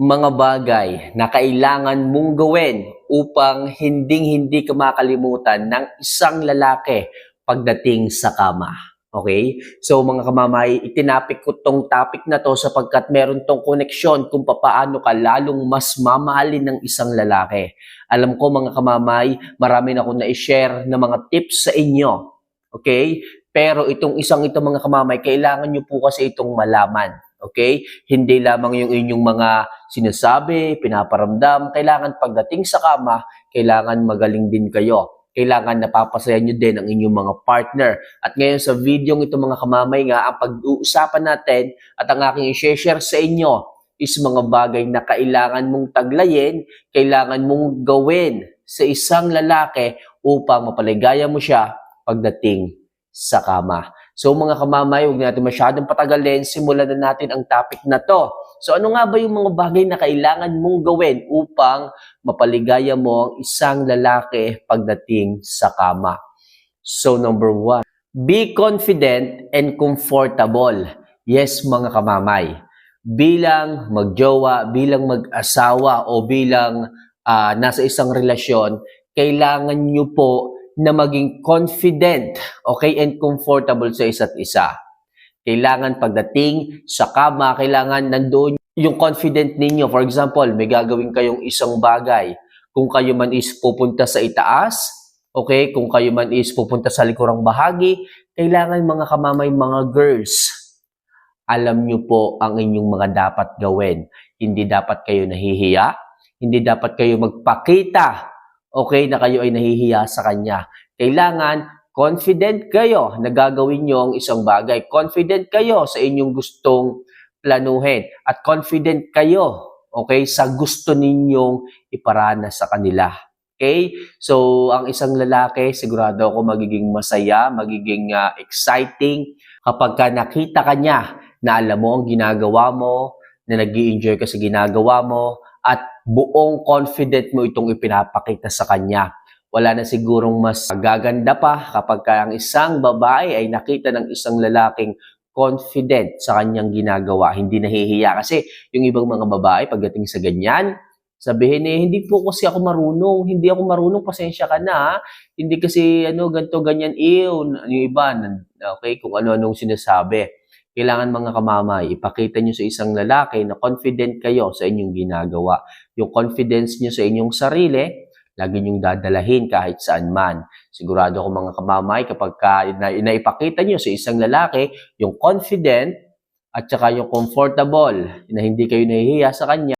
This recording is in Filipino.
mga bagay na kailangan mong gawin upang hinding-hindi ka makalimutan ng isang lalaki pagdating sa kama. Okay? So mga kamamay, itinapik ko tong topic na to sapagkat meron tong koneksyon kung papaano ka lalong mas mamahalin ng isang lalaki. Alam ko mga kamamay, marami na akong na-share na mga tips sa inyo. Okay? Pero itong isang ito mga kamamay, kailangan nyo po kasi itong malaman. Okay? Hindi lamang yung inyong mga sinasabi, pinaparamdam. Kailangan pagdating sa kama, kailangan magaling din kayo. Kailangan napapasaya nyo din ang inyong mga partner. At ngayon sa video ito mga kamamay nga, ang pag-uusapan natin at ang aking i-share sa inyo is mga bagay na kailangan mong taglayin, kailangan mong gawin sa isang lalaki upang mapaligaya mo siya pagdating sa kama. So mga kamamay, huwag natin masyadong patagalin, simulan na natin ang topic na to. So ano nga ba yung mga bagay na kailangan mong gawin upang mapaligaya mo ang isang lalaki pagdating sa kama? So number one, be confident and comfortable. Yes mga kamamay, bilang magjowa, bilang mag-asawa o bilang ah, nasa isang relasyon, kailangan nyo po na maging confident, okay, and comfortable sa isa't isa. Kailangan pagdating sa kama, kailangan nandoon yung confident ninyo. For example, may gagawin kayong isang bagay. Kung kayo man is pupunta sa itaas, okay, kung kayo man is pupunta sa likurang bahagi, kailangan mga kamamay, mga girls, alam nyo po ang inyong mga dapat gawin. Hindi dapat kayo nahihiya, hindi dapat kayo magpakita, okay, na kayo ay nahihiya sa kanya. Kailangan confident kayo na gagawin nyo ang isang bagay. Confident kayo sa inyong gustong planuhin. At confident kayo, okay, sa gusto ninyong iparana sa kanila. Okay? So, ang isang lalaki, sigurado ako magiging masaya, magiging ah, exciting kapag ka nakita ka niya na alam mo ang ginagawa mo, na nag enjoy ka sa ginagawa mo, at buong confident mo itong ipinapakita sa kanya. Wala na sigurong mas gaganda pa kapag ka ang isang babae ay nakita ng isang lalaking confident sa kanyang ginagawa, hindi nahihiya. Kasi yung ibang mga babae, pagdating sa ganyan, sabihin eh, hindi po kasi ako marunong, hindi ako marunong, pasensya ka na, hindi kasi ano, ganto ganyan, ew, yung iba, okay, kung ano-anong sinasabi. Kailangan mga kamamay, ipakita nyo sa isang lalaki na confident kayo sa inyong ginagawa. Yung confidence nyo sa inyong sarili, lagi nyong dadalahin kahit saan man. Sigurado ko mga kamamay, kapag ka, na, naipakita nyo sa isang lalaki, yung confident at saka yung comfortable, na hindi kayo nahihiya sa kanya,